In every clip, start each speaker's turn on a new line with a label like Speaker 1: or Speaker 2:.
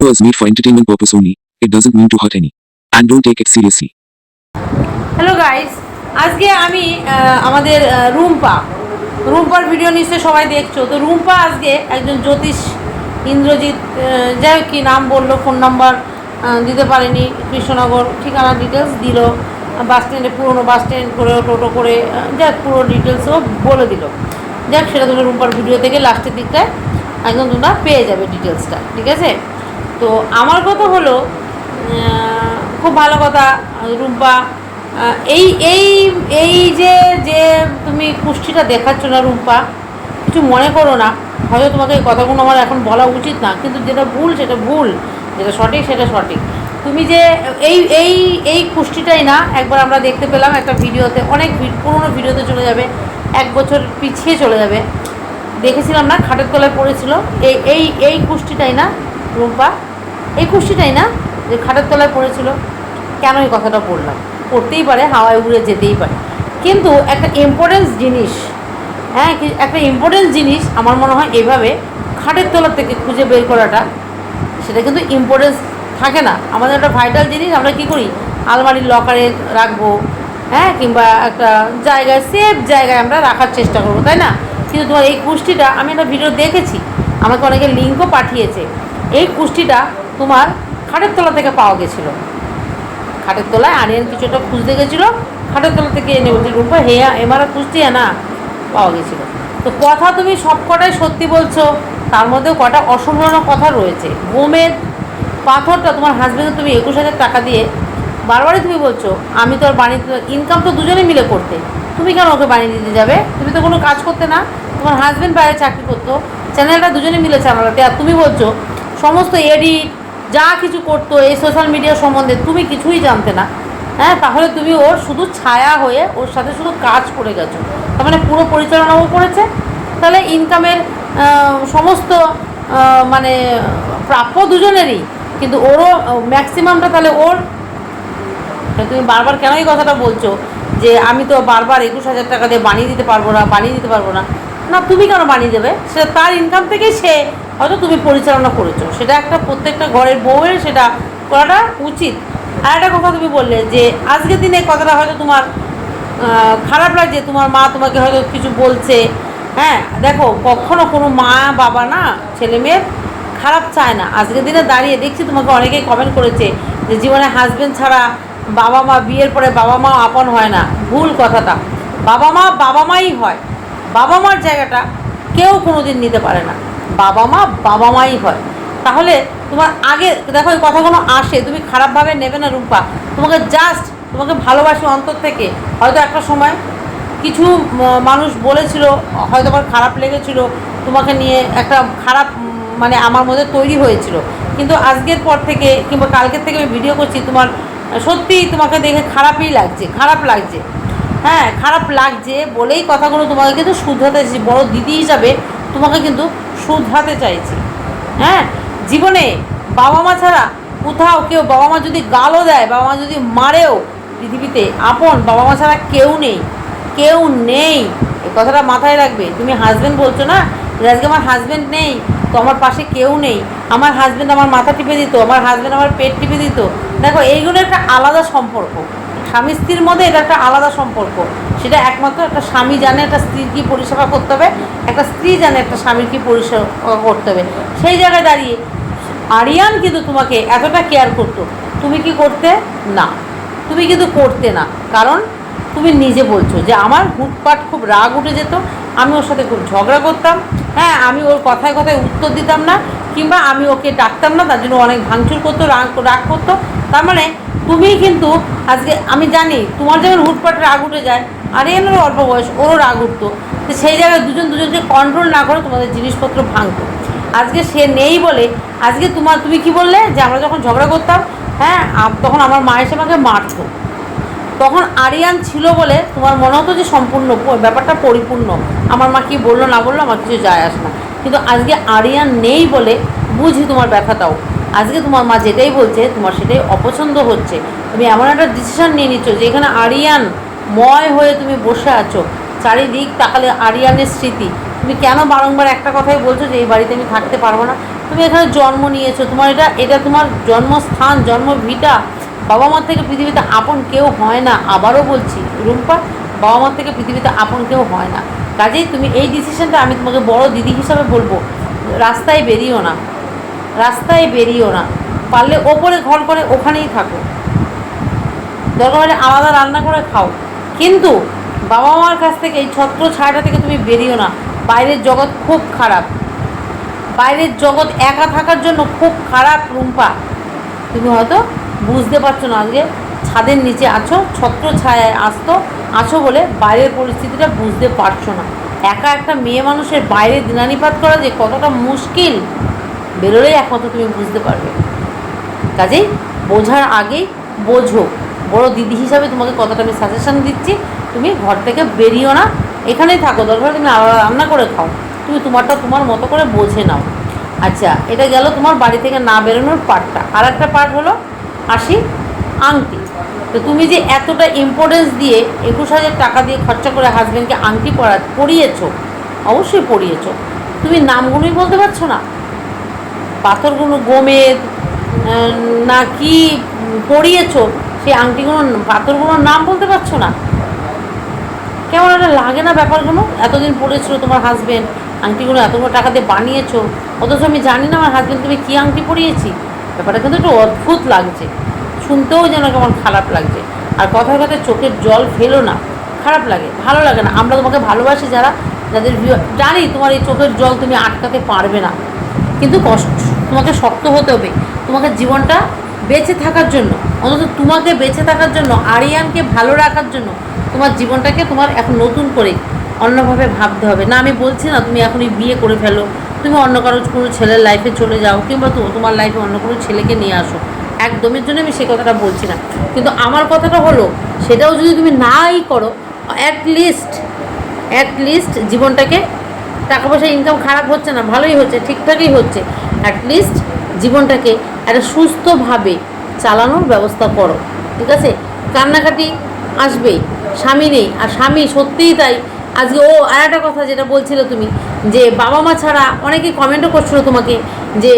Speaker 1: was made for entertainment purpose only. It doesn't mean to hurt any. And don't take it seriously.
Speaker 2: Hello guys আজকে আমি আমাদের Rumpa রুম্পার video নিশ্চয়ই সবাই দেখছ তো রুম্পা আজকে একজন জ্যোতিষ, ইন্দ্রজিৎ যাই কি নাম বলল ফোন নাম্বার দিতে পারেনি কৃষ্ণনগর ঠিকানা ডিটেলস দিল বাস স্ট্যান্ডে পুরোনো বাস স্ট্যান্ড করে টোটো করে যাক পুরো ডিটেলসও বলে দিল যাক, সেটা তোমরা রুম্পার ভিডিও থেকে লাস্টের দিকটায় একদম তোমরা পেয়ে যাবে ডিটেলসটা ঠিক আছে? তো আমার কথা হলো খুব ভালো কথা, রুম্পা এই এই এই যে যে তুমি কুষ্টিটা দেখাচ্ছ না রুম্পা, কিছু মনে করো না, হয়তো তোমাকে এই কথাগুলো আমার এখন বলা উচিত না, কিন্তু যেটা ভুল সেটা ভুল, যেটা সঠিক সেটা সঠিক। তুমি যে, এই এই এই কুষ্টিটাই না, একবার আমরা দেখতে পেলাম একটা ভিডিওতে অনেক পুরোনো ভিডিওতে চলে যাবে এক বছর পিছিয়ে চলে যাবে। দেখেছিলাম না, খাটের তলায় পড়েছিল। এই এই এই কুষ্টিটাই না রুম্পা এই কুষ্টিটাই না, যে খাটের তলায় পড়েছিল। কেন এই কথাটা বললাম? পড়তেই পারে, হাওয়ায় উড়ে যেতেই পারে। কিন্তু একটা ইম্পর্টেন্স জিনিস হ্যাঁ একটা ইম্পর্টেন্স জিনিস আমার মনে হয় এভাবে খাটের তলা থেকে খুঁজে বের করাটা, সেটা কিন্তু ইম্পর্টেন্স থাকে না। আমাদের একটা ভাইটাল জিনিস, আমরা কি করি? আলমারির লকারে রাখব হ্যাঁ কিংবা একটা জায়গায় সেফ জায়গায় আমরা রাখার চেষ্টা করব, তাই না? কিন্তু তোমার এই কুষ্টিটা, আমি একটা ভিডিও দেখেছি, আমাকে অনেকে লিঙ্কও পাঠিয়েছে। এই কুষ্টিটা তোমার খাটের তলা থেকে পাওয়া গেছিল। খাটের তলায় আরিয়ান কিছুটা খুঁজতে গেছিল, খাটের তলা থেকে এনে বলছি, রূপা, হে এমারা খুঁজছি না পাওয়া গেছিল। তো কথা তুমি সব কটাই সত্যি বলছো, তার মধ্যেও কটা অসম্ভাবনা কথা রয়েছে। গোমের পাথরটা তোমার হাজবেন্ডকে তুমি একুশ হাজার টাকা দিয়ে বারবারই তুমি বলছো, আমি তো আর বাণিজ্য ইনকাম তো দুজনে মিলে করতে। তুমি কেন ওকে বানিয়ে দিতে যাবে? তুমি তো কোনো কাজ করতে না। তোমার হাজব্যান্ড বাইরে চাকরি করতো। চ্যানেলটা দুজনে মিলে চালাতে আর তুমি বলছো, সমস্ত এডিট যা কিছু করতো এই সোশ্যাল মিডিয়া সম্বন্ধে তুমি কিছুই জানতে না। হ্যাঁ তাহলে তুমি ওর শুধু ছায়া হয়ে ওর সাথে শুধু কাজ করে গেছো। তার মানে পুরো পরিচালনাও করেছে। তাহলে ইনকামের সমস্ত মানে প্রাপ্য দুজনেরই। কিন্তু ওরও ম্যাক্সিমামটা তাহলে ওর তা তুমি বারবার কেন এই কথাটা বলছো? যে আমি তো বারবার একুশ হাজার টাকা দিয়ে বানিয়ে দিতে পারব না, বানিয়ে দিতে পারব না। না, তুমি কেন বানিয়ে দেবে? সেটা তার ইনকাম থেকেই সে হয়তো তুমি পরিচালনা করেছ। সেটা একটা প্রত্যেকটা ঘরের বউয়ের সেটা করাটা উচিত। আর একটা কথা তুমি বললে যে আজকের দিনে কথাটা হয়তো তোমার খারাপ লাগছে, তোমার মা তোমাকে হয়তো কিছু বলছে। হ্যাঁ দেখো, কখনো কোনো মা, বাবা না, ছেলে মেয়ের খারাপ চায় না। আজকের দিনে দাঁড়িয়ে দেখছি তোমাকে অনেকেই কমেন্ট করেছে যে জীবনে হাজবেন্ড ছাড়া বাবা মা, বিয়ের পরে বাবা মা আপন হয় না। ভুল কথাটা। বাবা মা বাবা মাই হয়। বাবা মার জায়গাটা কেউ কোনো দিন নিতে পারে না। বাবা মা বাবা মাই হয়। তাহলে তোমার আগে, দেখো এই কথাগুলো আসে, তুমি খারাপভাবে নেবে না রূপা। তোমাকে জাস্ট তোমাকে ভালোবাসি অন্তর থেকে। হয়তো একটা সময় কিছু মানুষ বলেছিল, হয়তো আমার খারাপ লেগেছিল, তোমাকে নিয়ে একটা খারাপ মানে আমার মধ্যে তৈরি হয়েছিল। কিন্তু আজকের পর থেকে কিংবা কালকের থেকে আমি ভিডিও করছি, তোমার সত্যিই তোমাকে দেখে খারাপই লাগছে, খারাপ লাগছে। হ্যাঁ খারাপ লাগছে বলেই কথাগুলো তোমাকে কিন্তু শুধরাতে চাইছি। বড় দিদি হিসাবে তোমাকে কিন্তু শুধরাতে চাইছি। হ্যাঁ জীবনে বাবা মা ছাড়া কোথাও কেউ বাবা মা যদি গালও দেয় বাবা মা যদি মারেও, পৃথিবীতে আপন বাবা মা ছাড়া কেউ নেই কেউ নেই। এই কথাটা মাথায় রাখবে। তুমি হাজব্যান্ড বলছো না আজকে আমার হাজব্যান্ড নেই, তো আমার পাশে কেউ নেই। আমার হাজব্যান্ড আমার মাথা টিপে দিত, আমার হাজব্যান্ড আমার পেট টিপে দিত। দেখো, এইগুলো একটা আলাদা সম্পর্ক। স্বামী স্ত্রীর মধ্যে এটা একটা আলাদা সম্পর্ক। সেটা একমাত্র একটা স্বামী জানে একটা স্ত্রীর কী পরিষেবা করতে হবে, একটা স্ত্রী জানে একটা স্বামীর কী পরিষেবা করতে হবে। সেই জায়গায় দাঁড়িয়ে, আরিয়ান কিন্তু তোমাকে এতটা কেয়ার করতো। তুমি কি করতে? না। তুমি কিন্তু করতে না। কারণ তুমি নিজে বলছো যে আমার হুটপাট খুব রাগ উঠে যেত আমি ওর সাথে খুব ঝগড়া করতাম হ্যাঁ আমি ওর কথায় কথায় উত্তর দিতাম না, কিংবা আমি ওকে ডাকতাম না, তার জন্য অনেক ভাঙচুর করতো, রাগ রাগ করতো। তার মানে তুমি কিন্তু আজকে, আমি জানি তোমার যেমন হুটপাট রাগ উঠে যায়, আর এনারও অল্প বয়স, ওরও রাগ উঠতো। তো সেই জায়গায় দুজন দুজনকে কন্ট্রোল না করে তোমাদের জিনিসপত্র ভাঙতো। আজকে সে নেই বলে, আজকে তোমার, তুমি কি বললে যে আমরা যখন ঝগড়া করতাম হ্যাঁ তখন আমার মা এসে আমাকে মারতো। তখন আরিয়ান ছিল বলে তোমার মনে হতো যে সম্পূর্ণ ব্যাপারটা পরিপূর্ণ। আমার মা কি বলল, না বলল, আমার কিছু যায় আসে না। কিন্তু আজকে আরিয়ান নেই বলে বুঝি তোমার ব্যথাটাও। আজকে তোমার মা যেটাই বলছে, তোমার সেটাই অপছন্দ হচ্ছে। তুমি এমন একটা ডিসিশন নিয়ে নিচ্ছ যে এখানে আরিয়ান ময় হয়ে তুমি বসে আছো। চারিদিক তাকালে আরিয়ানের স্মৃতি। তুমি কেন বারংবার একটা কথাই বলছো যে এই বাড়িতে আমি থাকতে পারব না? তুমি এখানে জন্ম নিয়েছো। তোমার এটা এটা তোমার জন্মস্থান জন্ম ভিটা বাবা মার থেকে পৃথিবীতে আপন কেউ হয় না, আবারও বলছি, রুম্পা বাবা মার থেকে পৃথিবীতে আপন কেউ হয় না। কাজেই তুমি এই ডিসিশনটা আমি তোমাকে বড় দিদি হিসাবে বলব, রাস্তায় বেরিও না, রাস্তায় বেরিও না, পারলে ওপরে ঘর করে ওখানেই থাকো। দরকার হলে আলাদা রান্না করে খাও। কিন্তু বাবা মার কাছ থেকে এই ছত্র ছায়াটা থেকে তুমি বেরিও না, বাইরের জগৎ খুব খারাপ। বাইরের জগৎ একা থাকার জন্য খুব খারাপ রুম্পা। তুমি হয়তো বুঝতে পারছ না আজকে? ছাদের নিচে আছো ছত্র ছায়ায় আসতো, আছো বলে বাইরের পরিস্থিতিটা বুঝতে পারছ না। একা একটা মেয়ে মানুষের বাইরে দিনানিপাত করা যে কতটা মুশকিল, বেরোলেই একমাত্র তুমি বুঝতে পারবে। কাজেই বোঝার আগেই বোঝো। বড় দিদি হিসাবে তোমাকে কতটা আমি সাজেশন দিচ্ছি, তুমি ঘর থেকে বেরিও না। এখানেই থাকো, দরকার তুমি আলাদা রান্না করে খাও। তুমি তোমারটা তোমার মতো করে বোঝে নাও। আচ্ছা এটা গেল তোমার বাড়ি থেকে না বেরোনোর পার্টটা আর একটা পার্ট হলো আসি আংটি। তো তুমি যে এতটা ইম্পর্টেন্স দিয়ে একুশ হাজার টাকা দিয়ে খরচা করে হাজব্যান্ডকে আংটি পরা পরিয়েছো, অবশ্যই পরিয়েছো। তুমি নামগুলোই বলতে পারছ না। পাথরগুলো গোমেদ না কি পরিয়েছো, সেই আংটিগুলো, পাথরগুলোর নাম বলতে পারছ না। কেমন একটা লাগে না ব্যাপারগুলো? এতদিন পড়েছিল তোমার হাজব্যান্ড আংটিগুলো এতগুলো টাকা দিয়ে বানিয়েছো। অথচ আমি জানি না আমার হাজবেন্ড তুমি কী আংটি পরিয়েছি? ব্যাপারটা কিন্তু একটু অদ্ভুত লাগছে। শুনতেও যেন কেমন খারাপ লাগছে। আর কথায় কথায় চোখের জল ফেলো না, খারাপ লাগে, ভালো লাগে না। আমরা তোমাকে ভালোবাসি যারা, যাদের জানি তোমার এই চোখের জল তুমি আটকাতে পারবে না। কিন্তু কষ্ট, তোমাকে শক্ত হতে হবে। তোমাকে জীবনটা বেঁচে থাকার জন্য, অন্তত তোমাকে বেঁচে থাকার জন্য, আরিয়ানকে ভালো রাখার জন্য, তোমার জীবনটাকে তোমার এখন নতুন করে অন্যভাবে ভাবতে হবে। না, আমি বলছি না তুমি এখনই বিয়ে করে ফেলো। তুমি অন্য কারও কোনো ছেলের লাইফে চলে যাও কিংবা তো তোমার লাইফে অন্য কোনো ছেলেকে নিয়ে আসো। একদমের জন্য আমি সেই কথাটা বলছি না। কিন্তু আমার কথাটা হলো, সেটাও যদি তুমি নাই করো অ্যাটলিস্ট অ্যাটলিস্ট জীবনটাকে টাকা পয়সা ইনকাম খারাপ হচ্ছে না, ভালোই হচ্ছে, ঠিকঠাকই হচ্ছে। অ্যাটলিস্ট জীবনটাকে একটা সুস্থভাবে চালানোর ব্যবস্থা করো। ঠিক আছে? কান্নাকাটি আসবেই, স্বামী নেই, আর স্বামী সত্যিই তাই আজকে ও আর একটা কথা যেটা বলছিলে তুমি, যে বাবা মা ছাড়া অনেকেই কমেন্টও করছিল তোমাকে যে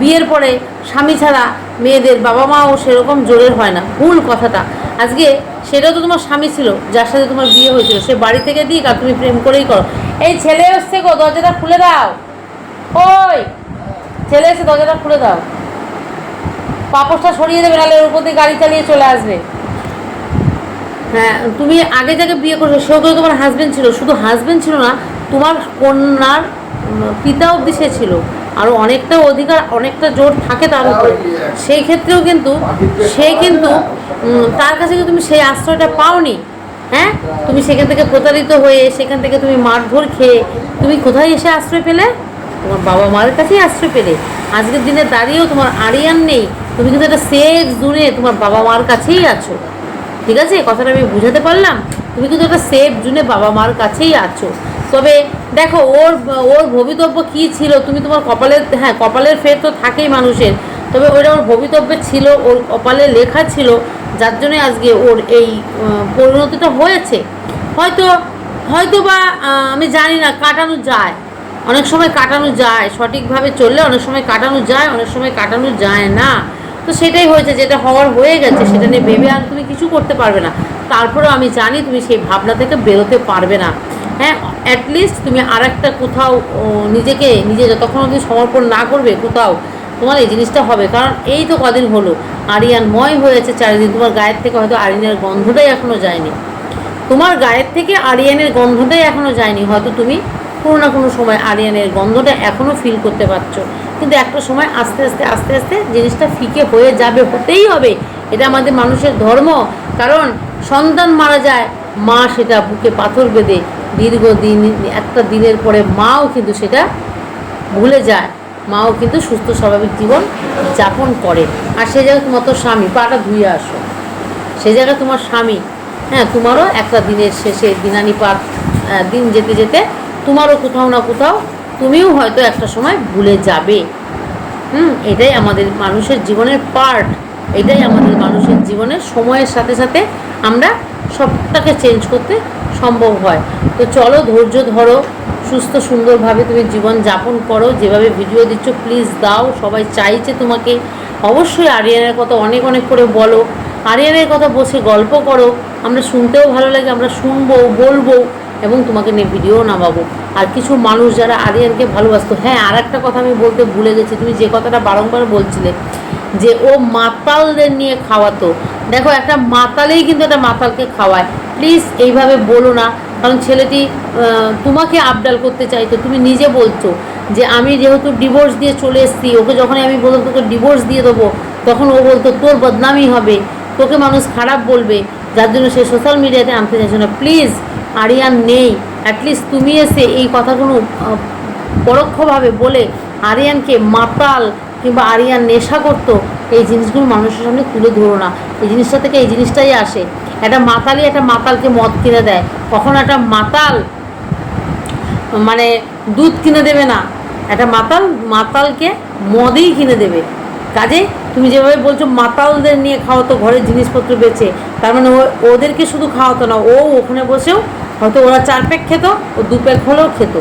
Speaker 2: বিয়ের পরে স্বামী ছাড়া মেয়েদের বাবা মাও সেরকম জোরের হয় না। ভুল কথাটা। আজকে সেটাও তো তোমার স্বামী ছিল, যার সাথে তোমার বিয়ে হয়েছিল। সে বাড়ি থেকে দিক আর তুমি প্রেম করেই করো। এই ছেলে এসছে গো, দরজাটা খুলে দাও। ওই, ছেলে এসে দরজাটা খুলে দাও। পাপড়টা সরিয়ে দেবে, নাহলে ওর উপর দিয়ে গাড়ি চালিয়ে চলে আসবে। হ্যাঁ তুমি আগে যাকে বিয়ে করছ, সেও তো তোমার হাজবেন্ড ছিল। শুধু হাজবেন্ড ছিল না, তোমার কন্যার পিতা অব্দি সে ছিল। আরও অনেকটা অধিকার, অনেকটা জোর থাকে তার উপরে। সেই ক্ষেত্রেও কিন্তু, সে কিন্তু তার কাছে কিন্তু তুমি সেই আশ্রয়টা পাওনি। হ্যাঁ? তুমি সেখান থেকে প্রতারিত হয়ে, সেখান থেকে তুমি মারধর খেয়ে, তুমি কোথায় এসে আশ্রয় পেলে? তোমার বাবা মায়ের কাছেই আশ্রয় পেলে। আজকের দিনে দাঁড়িয়েও তোমার আরিয়ান নেই। তুমি কিন্তু একটা সেফ জোনে তোমার বাবা মার কাছেই আছো। ঠিক আছে? কথাটা আমি বুঝাতে পারলাম? তুমি কিন্তু একটা সেফ জুনে বাবা মার কাছেই আছো। তবে দেখো, ওর ওর ভবিতব্য কী ছিল? তুমি তোমার কপালের হ্যাঁ কপালের ফের তো থাকেই মানুষের। তবে ওইটা ওর ভবিতব্যে ছিল, ওর কপালে লেখা ছিল, যার জন্যে আজকে ওর এই পরিণতিটা হয়েছে। হয়তো হয়তো বা আমি জানি না, কাটানো যায়। অনেক সময় কাটানো যায়, সঠিকভাবে চললে অনেক সময় কাটানো যায়, অনেক সময় কাটানো যায় না। তো সেটাই হয়েছে, যেটা হওয়ার হয়ে গেছে, সেটা নিয়ে ভেবে আর তুমি কিছু করতে পারবে না। তারপরেও আমি জানি তুমি সেই ভাবনা থেকে বেরোতে পারবে না। হ্যাঁ অ্যাটলিস্ট তুমি আর একটা কোথাও নিজেকে নিজে যতক্ষণ অবধি সমর্পণ না করবে, কোথাও তোমার এই জিনিসটা হবে। কারণ এই তো কদিন হলো, আরিয়ানময় হয়েছে চারিদিন তোমার গায়ের থেকে হয়তো আরিয়ানের গন্ধটাই এখনও যায়নি। তোমার গায়ের থেকে আরিয়ানের গন্ধটাই এখনও যায়নি। হয়তো তুমি কোনো না কোনো সময় আরিয়ানের গন্ধটা এখনও ফিল করতে পারছ। কিন্তু একটা সময় আস্তে আস্তে আস্তে আস্তে জিনিসটা ফিকে হয়ে যাবে, হতেই হবে। এটা আমাদের মানুষের ধর্ম। কারণ সন্তান মারা যায়, মা সেটা বুকে পাথর বেঁধে দীর্ঘদিন, একটা দিনের পরে মাও কিন্তু সেটা ভুলে যায়। মাও কিন্তু সুস্থ, স্বাভাবিক জীবন যাপন করে। আর সে জায়গায় তোমার তো স্বামী, পাটা ধুয়ে আসো। সে জায়গায় তোমার স্বামী হ্যাঁ তোমারও একটা দিনের শেষে দিনানি পার দিন যেতে যেতে তোমারও কোথাও না কোথাও তুমিও হয়তো একটা সময় ভুলে যাবে। হুম, এটাই আমাদের মানুষের জীবনের পার্ট এটাই আমাদের মানুষের জীবনের সময়ের সাথে সাথে আমরা সবটাকে চেঞ্জ করতে সম্ভব হয়। তো চলো, ধৈর্য ধরো, সুস্থ, সুন্দরভাবে তুমি জীবন যাপন করো। যেভাবে ভিডিও দিচ্ছ প্লিজ দাও। সবাই চাইছে তোমাকে। অবশ্যই আরিয়ানের কথা অনেক অনেক করে বলো। আরিয়ানের কথা বসে গল্প করো। আমরা শুনতেও ভালো লাগে, আমরা শুনব, বলব এবং তোমাকে নিয়ে ভিডিও নামাবো আর কিছু মানুষ যারা আরিয়ানকে ভালোবাসতো। হ্যাঁ আর একটা কথা আমি বলতে ভুলে গেছি, তুমি যে কথাটা বারংবার বলছিলে, যে ও মাতালদের নিয়ে খাওয়াতো। দেখো, একটা মাতালেই কিন্তু একটা মাতালকে খাওয়ায়। প্লিজ এইভাবে বলো না, কারণ ছেলেটি তোমাকে আবডাল করতে চাইতো। তুমি নিজে বলছো যে আমি যেহেতু ডিভোর্স দিয়ে চলে এসেছি, ওকে যখনই আমি বলতাম তোকে ডিভোর্স দিয়ে দেবো, তখন ও বলতো, তোর বদনামই হবে, তোকে মানুষ খারাপ বলবে, যার জন্য সে সোশ্যাল মিডিয়াতে আনতে চাইছে না। প্লিজ, আরিয়ান নেই। অ্যাটলিস্ট তুমি এসে এই কথাগুলো পরোক্ষভাবে বলে আরিয়ানকে মাতাল কিংবা আরিয়ান নেশা করতো, এই জিনিসগুলো মানুষের সামনে তুলে ধরো না। এই জিনিসটা থেকে এই জিনিসটাই আসে। একটা মাতালই একটা মাতালকে মদ কিনে দেয়। কখনো একটা মাতাল মানে দুধ কিনে দেবে না। একটা মাতাল মাতালকে মদেই কিনে দেবে। কাজে তুমি যেভাবে বলছো মাতালদের নিয়ে খাওয়াতো ঘরের জিনিসপত্র বেচে, তার মানে ওদেরকে শুধু খাওয়াতো না, ও ওখানে বসেও হয়তো ওরা চার প্যাক খেত, ও দু প্যাক হলেও খেত।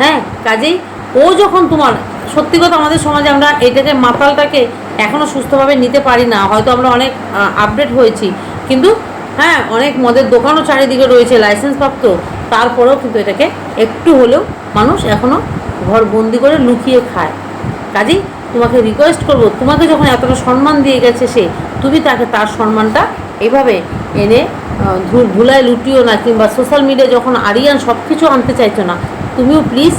Speaker 2: হ্যাঁ কাজেই ও যখন তোমার, সত্যি কথা আমাদের সমাজে আমরা এটাকে মাতালটাকে এখনও সুস্থভাবে নিতে পারি না, হয়তো আমরা অনেক আপডেট হয়েছি, কিন্তু হ্যাঁ অনেক মদের দোকানও চারিদিকে রয়েছে লাইসেন্স প্রাপ্ত তারপরেও কিন্তু এটাকে একটু হলেও মানুষ এখনও ঘর বন্দি করে লুকিয়ে খায়। কাজেই তোমাকে রিকোয়েস্ট করব, তোমাকে যখন এতটা সম্মান দিয়ে গেছে সে, তুমি তাকে তার সম্মানটা এভাবে এনে ধুলায় লুটিও না, কিংবা সোশ্যাল মিডিয়া যখন আরিয়ান সব কিছু আনতে চাইছো না, তুমিও প্লিজ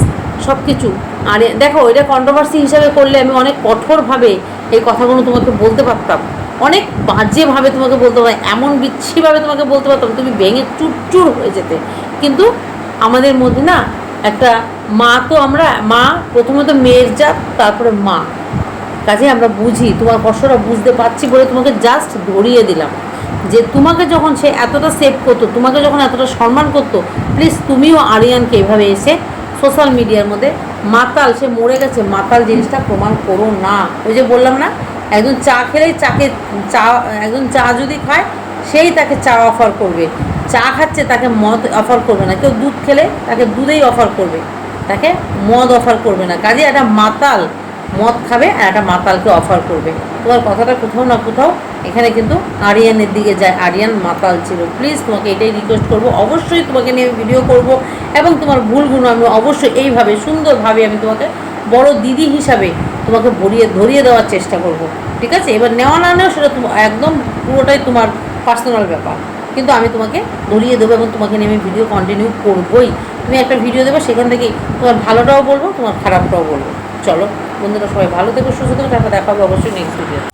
Speaker 2: সব কিছু আরে, দেখো, এটা কন্ট্রোভার্সি হিসাবে করলে আমি অনেক কঠোরভাবে এই কথাগুলো তোমাকে বলতে পারতাম। অনেক বাজেভাবে তোমাকে বলতে পারতাম, এমন বিচ্ছিভাবে তোমাকে বলতে পারতাম, তুমি ভেঙে চুরচুর হয়ে যেতে। কিন্তু আমাদের মধ্যে না একটা মা তো আমরা, মা প্রথমত মেয়ের জাত, তারপরে মা। কাজে আমরা বুঝি, তোমার কষ্টটা বুঝতে পারছি বলে তোমাকে জাস্ট ধরিয়ে দিলাম। যে তোমাকে যখন সে এতটা সেভ করতো, তোমাকে যখন এতটা সম্মান করতো প্লিজ তুমিও আরিয়ানকে এভাবে এসে সোশ্যাল মিডিয়ার মধ্যে মাতাল, সে মরে গেছে, মাতাল জিনিসটা প্রমাণ করো না। ওই যে বললাম না, একজন চা খেলেই চাকে, চা, একজন চা যদি খায় সেই তাকে চা অফার করবে। চা খাচ্ছে, তাকে মদ অফার করবে না। কেউ দুধ খেলে তাকে দুধেই অফার করবে। তাকে মদ অফার করবে না। কাজে একটা মাতাল মদ খাবে আর একটা মাতালকে অফার করবে। তোমার কথাটা কোথাও না কোথাও এখানে কিন্তু আরিয়ানের দিকে যায়। আরিয়ান মাতাল ছিল। প্লিজ তোমাকে এটাই রিকোয়েস্ট করব। অবশ্যই তোমাকে নিয়ে ভিডিও করব এবং তোমার ভুলগুলো আমি অবশ্যই এইভাবে, সুন্দরভাবে আমি তোমাকে বড় দিদি হিসাবে তোমাকে ভরিয়ে, ধরিয়ে দেওয়ার চেষ্টা করব। ঠিক আছে? এবার নেওয়া না নেওয়া সেটা একদম পুরোটাই তোমার পার্সোনাল ব্যাপার। কিন্তু আমি তোমাকে ধরিয়ে দেবো এবং তোমাকে নিয়ে আমি ভিডিও কন্টিনিউ করবোই। তুমি একটা ভিডিও দেবো, সেখান থেকে তোমার ভালোটাও বলব, তোমার খারাপটাও বলব। চলো, বন্ধুরা সবাই ভালো থেকো, সুস্থ থেকো, তারপর দেখাবো অবশ্যই নেক্সট ভিডিও